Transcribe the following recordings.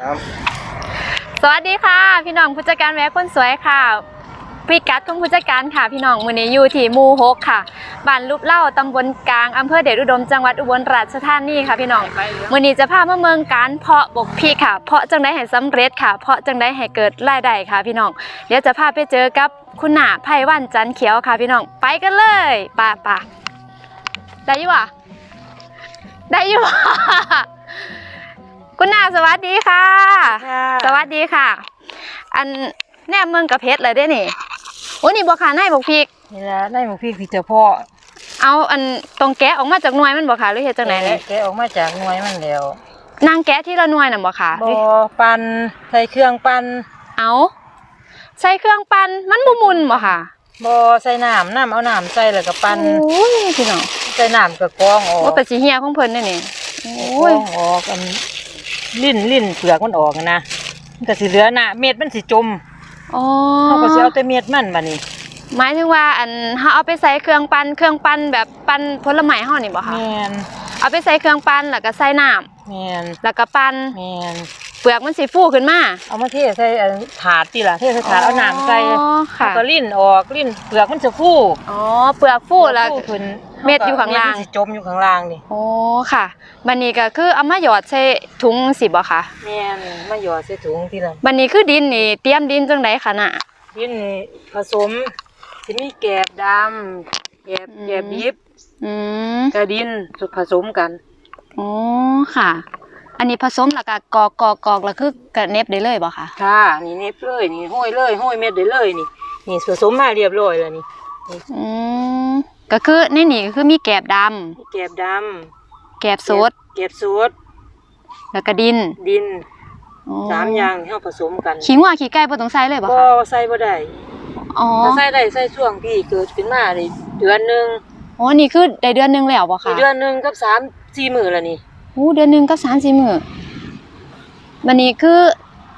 ครับสวัสดีค่ะ พี่น้องผู้จัดการแวะคนสวยค่ะพี่กัดของผู้จัดการค่ะพี่น้องมือนี้อยู่ที่หมู่หกค่ะบ้านลูกเล่าตำบลกลางอำเภอเดชอุดมจังหวัดอุบลราชธานีค่ะพี่น้องมือนี้จะพามาเมืองการเพาะบกพริกค่ะ เพาะจังได้ให้สำเร็จค่ะ เพาะจังได้ให้เกิดรายได้ค่ะ พี่น้องเดี๋ยวจะพาไปเจอกับคุณหนาไพวันจันทร์เขียวค่ะ พี่น้องไปกันเลยป่าป่าได้อยี่วะได้อยี่วะ คุณหนาสวัสดีค่ะ สวัสดีค่ะ อันแนมเมืองกับเพชรเลยได้นี่โอ้นี่บ่ค่ะนายบอกพริกนี่ละได้หมูพี่พี่เจ้าพ่อเอาอันตรงแกะออกมาจากหน่วยมันบ่ค่ะหรือเฮ็ดจังไดนี่แกะออกมาจากหน่วยมันแล้วนางแกะที่ละหน่วยน่ะบ่ค่ะหบรือปันใส่เครื่องปันเอาใส่เครื่องปั่นมันบ่มุนบ่ค่ะบใส่น้ำน้ำเอาน้ำใส่แล้วก็ปันโอ้ยพี่น้องใส่น้ำก็กรองออกว่าเป็นสิเฮียของเพิ่นนี่นี่โอกร้ยองออกอัน ลิ้นลิ้นเปลือกมันออกนะมันก็สิเหลือหน้าเม็ดมันสิจมอ๋อเขาก็สิเอาแต่เม็ดมันบัดนี้หมายถึงว่าอันเฮาเอาไปใส่เครื่องปั่นเครื่องปั่นแบบปั่นผลไม้เฮานี่บ่ค่ะแม่นเอาไปใส่เครื่องปั่นแล้วก็ใส่น้ำแม่นแล้วก็ปั่นแม่น เปลือกมันสิฟูขึ้นมาเอามาเทใส่อันถาดติล่ะเทใส่ถาดเอาน้ำใส่อ๋อค่ะแล้วก็ลิ้นออกลิ้นเปลือกมันจะฟูอ๋อเปลือกฟูแล้วฟูขึ้นเม็ดอยู่ข้างล่างเม็ดมันสิจมอยู่ข้างล่างนี่โอ้ค่ะบันนี้ก็คือเอามาหยอดใส่ถุงสิบ่ค่ะแม่นมาหยอดใส่ถุงทีละบันนี้คือดินนี่เตรียมดินจังไดคะน่ะดินนี่ผสมสิมีแกบดำแกบอืมแกบดิบอืมกับดินสุดผสมกันโอ้ค่ะ อันนี้ผสมแล้วก็กอกกอกกอกแล้วคือกระเน็บได้เลยบ่ค่ะค่ะ นี่เน็บเลยนี่ห้อยเลยห้อยเม็ดได้เลยนี่ นี่ผสมมาเรียบร้อยแล้วนี่อืมก็คือในนี่ก็คือมีแกบดำมีแกบดแกบำสดแกบสดแล้วก็ดินดินอ๋อสามอย่างที่เราผสมกันขี้งัวขี้ไก่บ่ต้องใส่เลยบ่บ่ค่ะใส่บ่ได้อ๋อถ้าใส่ได้ใส่ช่วงพี่เกิดขึ้นมาได้เดือนหนึงอ๋อนี่คือได้เดือนหนึงแล้วบ่อีค่ะกเดือนหนึงกับสามสี่มื้อแล้วนี่ โอ้เดือนหนึงก็3-4มื้อบันนี้คือ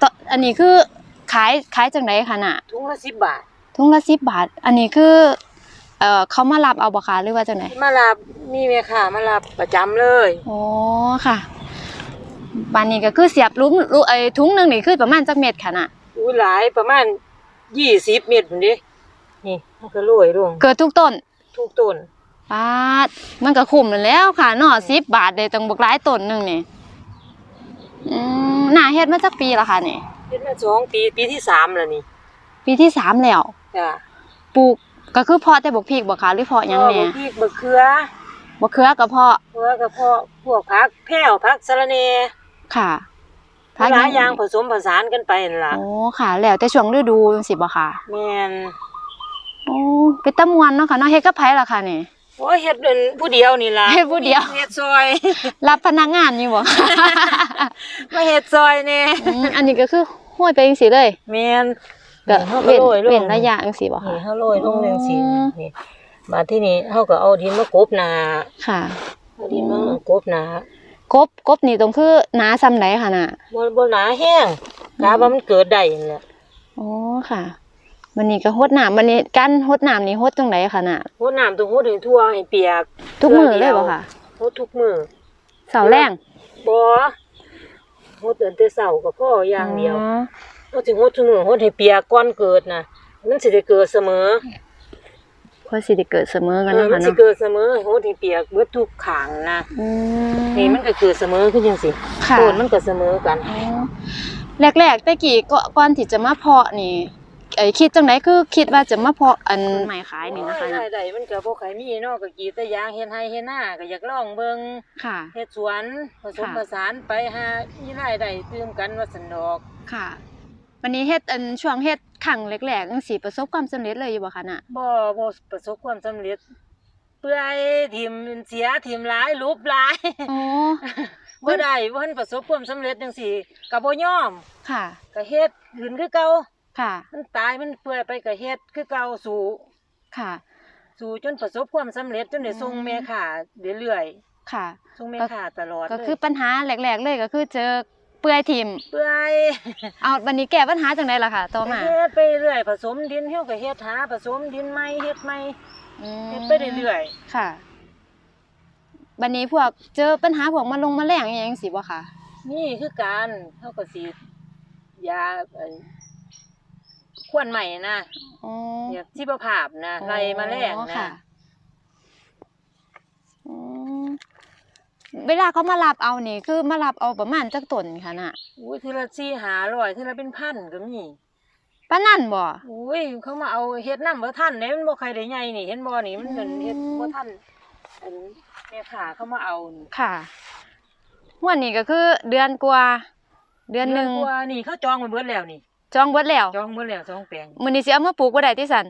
ตอันนี้คือขายขายจังไดคะน่ะถุงละ10บาทถุงละสิบบาท อันนี้คือ เอ่อเขามารับเอาบ่คะหรือว่าจังไหนมารับมีแม่ค้ามารับประจำเลยอ๋อค่ะบานนี้ก็คือเสียบลุงลุไอ้ถุงหนึงนี่คือประมาณจักเม็ดค่ะน่ะอุ้ยหลายประมาณยี่สิบเม็ดพุ่นดินี่มันก็โรยลงเกิดทุกต้นทุกต้น ปาดมันก็คุ้มนั่นแล้วค่ะเนาะ10บาทได้ตั้งบักหลายต้นหนึงนี่อืมน่าเฮ็ดมาจักปีละค่ะนี่เฮ็ดมาสองปีปีที่สามแล้วนี่ ปีที่สามแล้วจ้ะปลูกก็คือเพาะแต่บักพริกบ่คะหรือเพาะหยังแหน่บักพริกบักเขือบักเขือก็เพาะเพราะว่ากระเพาะพวกผักแพรวผักสะระแหน่ค่ะหลายอย่างผสมผสานกันไปนั่นล่ะโอ้ค่ะ แล้วแต่ช่วงฤดูจังซี่บ่ค่ะแม่นโอ้เป็นตะมวนเนาะค่ะเนาะเฮ็ดกับไผล่ะค่ะนี่ โอ้ยเฮ็ดเป็นผู้เดียวนี่ล่ะเฮ็ดผู้เดียวเฮ็ดซอย รับพนักงานอยู่บ่มาเฮ็ดซอยแน่อืมอันนี้ก็คือห้อยไปจังซี่เลยแม่นก็เฮาก็เว้นโรยลงเว้นระยะจังซี่บ่ค่ะนี่เฮาโรยลงจังซี่อืมนี่มาที่นี่เฮาก็เอาดินมากบหน้าค่ะเอาดินมากบหน้ากบกบนี่ตรงคือหนาซ้ำไหนค่ะน่ะบ่บ่หนาแห้งกาว่ามันเกิดได้นั่นแหละอ๋อค่ะ วันนี้ก็ฮดน้ำวันนี้การฮดน้ำนี่ฮดจังไดค่ะน่ะโหน้ำต้องโหดให้ทั่วให้เปียกทุกมื้อเลยบ่ค่ะโหดทุกมื้อเสาร์แรงบ่โหดตั้งแต่เช้าก็พออย่างเดียวอ๋อเอาถึงโหดทุกมื้อโหดให้เปียกก่อนเกิดน่ะมันสิได้เกิดเสมอเพื่อสิได้เกิดเสมอกันเออเนาะมัค่ะนสิเนาะเกิดเสมอให้โหดให้เปียกเบิดทุกข้างนะอืนี่มันก็เกิดเสมอขึ้นจังซี่ค่ะต้นมันก็เสมอกัน อ๋อแรกๆแต่กี้ก็ก่อนที่จะมาเพาะนี่ ไอ้คิดจังไดคือคิดว่าจะมาเพาะอันใหม่ขายนี่นะคะโอ้ยน่ะรายได้มันก็บ่ค่อยมีเนาะก็กรีดแต่ยางเฮ็ดไร่เฮ็ดนาก็อยากลองเบิ่งค่ะเฮ็ดสวนผสมค่ะผสานไปหามีรายได้ตื่มกันว่าสันดอกค่ะวันนี้เฮ็ดอันช่วงเฮ็ดครั้งแรกๆจังซี่ประสบความสำเร็จเลยอยู่บ่คะน่ะบ่บ่ประสบความสำเร็จ เปื่อยทิ่มเสียทิ่มหลายรูปหลายอ๋อบ่ได้บ่ทันประสบความสำเร็จจังซี่ก็บ่ยอมค่ะก็เฮ็ดขึ้นคือเก่า ค่ะ มันตายมันเปื่อยไปก็เฮ็ดคือเก่าสู่ค่ะ สู่จนประสบความสำเร็จจนได้ส่งอืมแม่ค้าเรื่อยค่ะๆส่งแม่ค้าตลอดก็เลยคือปัญหาแรกๆเลยก็คือเจอเปื่อยถิ่มเปื่อยเอาวันนี้แก้ปัญหาจังไดล่ะค่ะต่อมาเฮ็ดไปเรื่อยผสมดินเฮาก็เฮ็ดหาผสมดินใหม่เฮ็ดใหม่อืมเฮ็ดไปเรื่อยๆค่ะบันนี้พวกเจอปัญหาพวกมาลงแมาแรงอหย่างสิบ่ค่ะนี่คือการเฮาก็สิยาเอ่อ ควนใหม่นะอ๋อแบบชีวภาพนะไล่แมลงอ๋อนะค่ะอืมเวลาเขามารับเอานี่คือมารับเอาประมาณจักต้นค่ะน่ะอุ้ยทีละสี่หาร้อยทีละเป็นพันก็มีป้านั่นบ่อุ้ยเขามาเอาเฮ็ดน้ำบ่ทันเด้มันบ่ใครได้ใหญ่นี่เห็นบ่นี่มันเป็นเฮ็ดบ่ทันอันแม่ค้าเขามาเอานี่ค่ะงวดนี้ก็คือเดือนกว่า เดือนหนึ่งกว่านี่เขาจองไว้เบิดแล้วนี่ จองเบิดแล้ว จองเบิดแล้วสองแปลงมื้อนี้สิเอามาปลูกบ่ได้ติสัน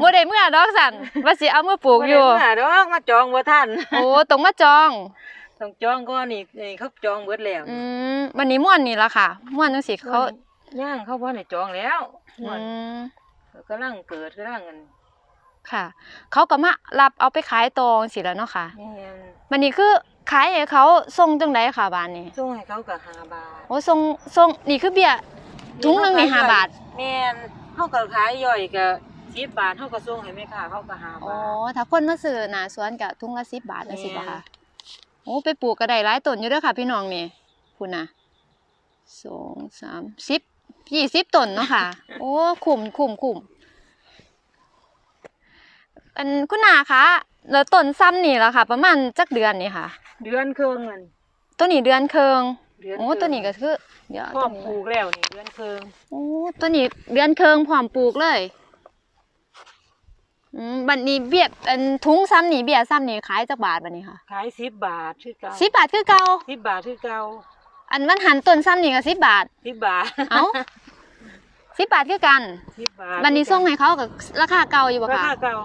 บ่ได้เมื่อดอกสันว่าสิเอามาปลูกอยู่ บ่ได้มาดอกมาจองบ่ทันโอ้ต้องมาจอง ต้องจองก่อนนี่นี่เขาจองเบิดแล้วอืมวันนี้ม่วนนี่ล่ะค่ะ ม่วนจังสิเขาย่างเขาบ่ได้จองแล้วอืม่วนมกำลังเกิดกำลังอัน ค่ะ เขาก็มารับเอาไปขายตองสิแล้วเนาะค่ะแม่นวันนี้คือขายให้เขาส่งจังไดค่ะบ้านนี้ส่งให้เขาก็ห้าบาทโอ้ส่งส่งนี่คือเบี้ยถุงหนึ่งนี่ห้าบาทแม่นเขาก็ขายย่อยก็สิบบาทเขาก็ส่งให้แม่ค้าเขาก็ห้าอ๋อบาท ถ้าคนมาซื้อหน้าสวนก็ถุงละ10บาทจังซี่บ่แม่นค่ะโอ้ไปปลูกก็ได้หลายต้นอยู่เด้อค่ะ พี่น้องนี่พุ่นน่ะสองสามสิบยี่สิบต้นเนาะค่ะ โอ้คุ้มคุ้มคุ้ม อันคุณนาคะแล้วต้นซ้ำนี่ล่ะค่ะ ประมาณจักเดือนนี่ค่ะ เดือนครึ่งมันตัวนี้เดือนเคืองเดือนโอ้ครึ่งตัวนี้ก็คือเดี๋ยวพร้อตัวมนี้ปลูกแล้วนี่เดือนครึ่งโอ้ตัวนี้เดือนเคืองพร้อมปลูกเลยอืมบัดนี้เบี้ยอันทุงซ้ำนี่เบี้ยซ้ำนี่ขายจักบาทบัดนี้ค่ะขายสิบบาทคือเก่าสิบบาทคือเก่าสิบบาทคือเก่าอันมันหันต้นซ้ำนี่ก็สิบบาทสิบบาทเอ้าสิบบาทคือกันสิบบาทบัดนี้ส่งให้เขากับราคาเก่าอยู่บ่ราคะคาเก่า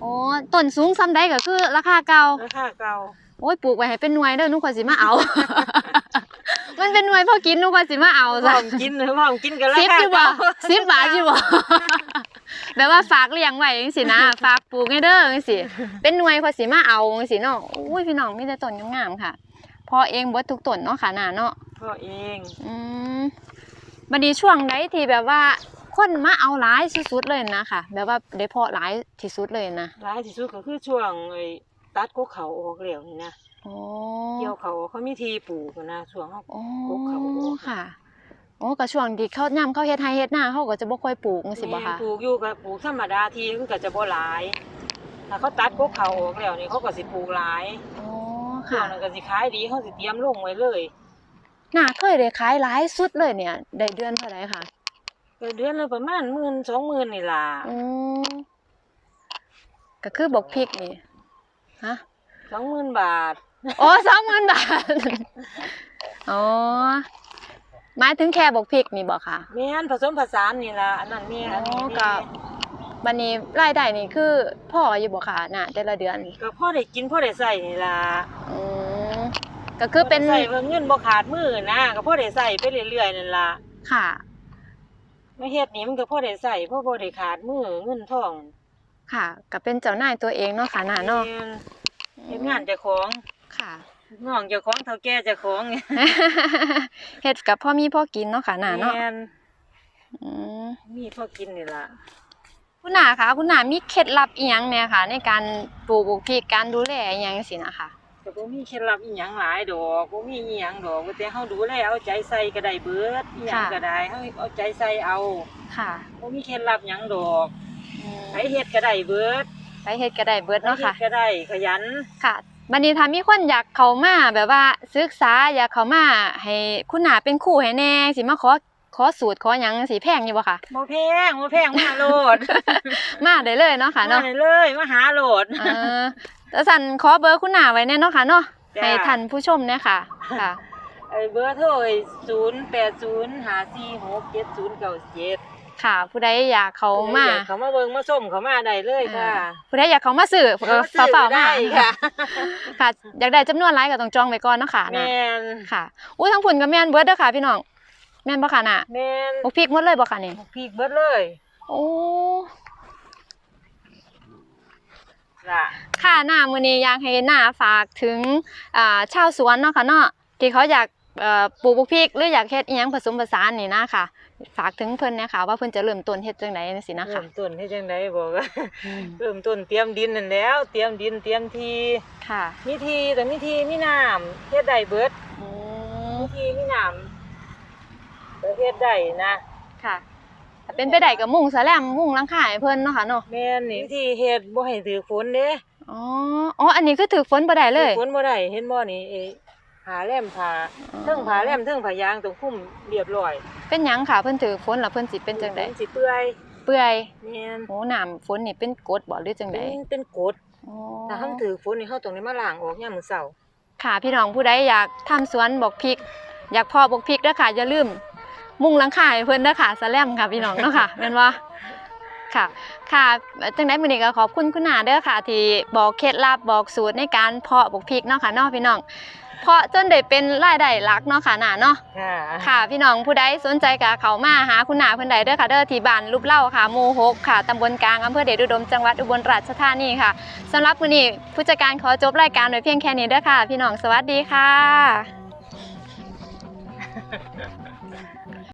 โอ้ต้นสูงซ้ำใดก็คือ ราคาเก่า ราคาเก่า โอ้ยปลูกไว้ให้เป็นหน่วยเด้อหนุก็สิมาเอา มันเป็นหน่วยพอกินหนุก็สิมาเอาพร้จ้ะอมกินพร้อมกินกันราสิบคาอยู่บ่เก่าสิบบาทอยู่บ่แบบว่าฝากเลี้ยงไว้จังซี่นะฝากปลูกให้เด้อจังซี่เป็นหน่วยพอสิมาเอาจังซี่เนาะอุ้ยพี่น้องมีแต่ต้นงามๆค่ะพอเองเบิดทุกต้นเนาะค่ะน่ะเนาะ พ่อเอง อืมบัดนี้ช่วงใดที่แบบว่า คนมาเอาหลายสุดๆเลยนะค่ะแบบว่าได้เพาะหลายที่สุดเลยนะร้ายที่สุดก็คือช่วงไอ้ตัดกกเขาออกแล้วนี่นะโอ้เกี่ยวเขาเขามีทีปลูกนะช่วงเขา โอ้ปลูกเขาออก ค่ะโอ้ก็ช่วงที่เขาย่ำเขาเฮ็ดไร่เฮ็ดนาเขาก็จะบ่ค่อยปลูกจังซี่บ่แม่คะปลูกอยู่กับปลูกธรรมดาทีมันก็จะบ่หลายถ้าเขาตัดกกเขาออกแล้วนี่เขาก็สิปลูกหลายโอ้ช่วค่ะงนั้นก็สิขายดีเขาสิเตรียมลงไว้เลยน่าเคยได้ขายหลายสุดเลยเนี่ยได้เดือนเท่าไหร่ค่ะ ก็เดือนละประมาณหมื่นสองหมื่นนี่ล่ะอืมก็คือบอกพริกนี่ฮะสองหมื่นบาทโอ้สองหมื่นบาทอ๋อหมายถึงแค่บอกพริกนี่บอกค่ะแม่นผสมผสานนี่ล่ะอันนั้นแม่อันนี้อ๋อแม่กับบันนี้รายได้นี่คือพ่ออยู่บ่ค่ะน่ะแต่ละเดือนก็พ่อได้กินพ่อได้ใส่นี่ล่ะอืมก็คือเป็นใส่ว่าเงินบ่ขาดมือนะก็พ่อได้ใส่ไปเรื่อยๆนั่นล่ะค่ะ ไม่เฮ็ดนี่มันก็พ่อได้ใส่พ่อบ่ได้ขาดมือเงินทองค่ะก็เป็นเจ้านายตัวเองเนาะค่ะน่ะเนาะแม่นเฮ็ดงานเจ้าของค่ะ น้องเจ้าของเฒ่าแก่เจ้าของไงเฮ็ดกับพ่อมีพ่อกินเนาะค่ะน่ะเนาะแม่นอืมมีพ่อกินนี่ล่ะ คุณนาคะคุณนามีเคล็ดลับอีหยังเนี่ยค่ะ ในการปลูกพริกการดูแลอีหยังสินะคะ ก็บ่มีเคล็ดลับอีหยังหลายดอกบ่มีอีหยังดอกว่าแต่เฮาดูแลเอาใจใส่ก็ได้เบิดอีหยังก็ได้เฮาเอาใจใส่เอาค่ะบ่มีเคล็ดลับหยังดอกไผเฮ็ดก็ได้เบิดไปเฮ็ดก็ได้เบิดเนาะค่ะไผฮ็ดก็ได้ขยัน ค่ะบัดนี้ถ้ามีคนอยากเข้ามาแบบว่าศึกษาอยากเข้ามาให้คุณนาเป็นครูให้แหน่สิมาขอขอสูตรขอหยังสิแพงอยู่บ่คะบ่แพงบ่แพงมาโลด มาได้เลยเนาะค่ะมาเนาะได้เลยมาหาโลด เออ แล้วสั่นขอเบอร์คุณนาไว้แน่เนาะค่ะเนาะจ้ะให้ท่านผู้ชมเนี่ยค่ะค่ะ ไอ้เบอร์โทร0805467097ค่ะ ผู้ใดอยากเข้ามาเขามาเบิ่งมาส้มเขามาได้เลยค่ะ ผู้ใดอยากเข้ามาซื้อเออซื้อเฝ้าๆมาได้ค่ะ ค่ะ อยากได้จำนวนหลายก็ต้องจองไว้ก่อนเนาะค่ะแมนะนค่ะอุ้ยทั้งผุนกับแม่นเบิร์ดเด้อค่ะพี่น้องแม่นบ่ค่ะน่ะแมนบกพริกหมดเลยบ่ค่ะนี่พริกเบิดเลยโอ้ล่ะค่ะ หน้ามื้อนี้อยากให้หน้าฝากถึงอ่าชาวสวนเนาะค่ะเนาะที่เขาอยากเอ่อปลูกบักพริกหรืออยากเฮ็ดอีหยังผสมผสานนี่นะค่ะ ฝากถึงเพิ่นเนี่ยค่ะว่าเพิ่นจะเริ่มต้นเฮ็ดจังไดจังซี่นะเริ่คะมต้นเฮ็ดจังไดบอกว่าเริ่มต้นเตรียมดินนั่นแหล้ว เตรียมดินเตรียมทีค่ะ มีทีแต่มีทีมีน้ำเฮ็ดได้เบิดอืมีมทีมีน้ำก็เฮ็ดได้นะค่ะถ้าเป็นไปได้ก็มุ่งแสลมมุ่งหลังคาให้เพิ่นเนาะค่ะเนาะแม่นนี่วิธีเฮ็ดบ่ให้ถือฝนเด้ อ๋ออ๋ออันนี้คือถือฝนบ่ได้เลยถือฝนบ่ได้เห็นบ่นี่เอผาแหลมผาเทิงผาแหลมเทิงผายางต้องคุมเรียบร้อย เป็นหยังค่ะเพิ่นถือฝนแล้วเพิ่นสิเป็นจังไดฝนสิเปื่อยเปื่อยแม่นโอ้น้ำฝนนี่เป็นกรดบ่หรือจังไดเป็นเป็นกรดอ๋อถ้าเฮาถือฝนนี่เฮาต้องได้มาล้างออกยามมื้อเช้าค่ะพี่น้องผู้ใดอยากทำสวนบอกพริก อยากเพาะบอกพริกเด้อค่ะอย่าลืม มุ่งหลังคาให้เพิ่นเด้อค่ะสแลมค่ะพี่น้องเนาะค่ะแม่นบ่ ค่ะ ค่ะจังได๋มื้อนี้ก็ขอบคุณคุณนาเด้อค่ะ ที่บอกเคล็ดลับบอกสูตรในการเพาะบอกพริกเนาะค่ะเนาะพี่น้อง เพาะจนได้เป็นรายได้หลักเนาะค่ะนาเนาะ ค่ะค่ะ พี่น้องผู้ใดสนใจก็เข้ามาหาคุณนาเพิ่นใดเด้อค่ะเด้อที่บ้านรูปเล่าค่ะหมู่6ค่ะตำบลกลางอำเภอเดชอุดมจังหวัดอุบลราชธานีค่ะสำหรับมื้อนี้ผู้จัดการขอจบรายการไว้เพียงแค่นี้เด้อค่ะ พี่น้องสวัสดีค่ะ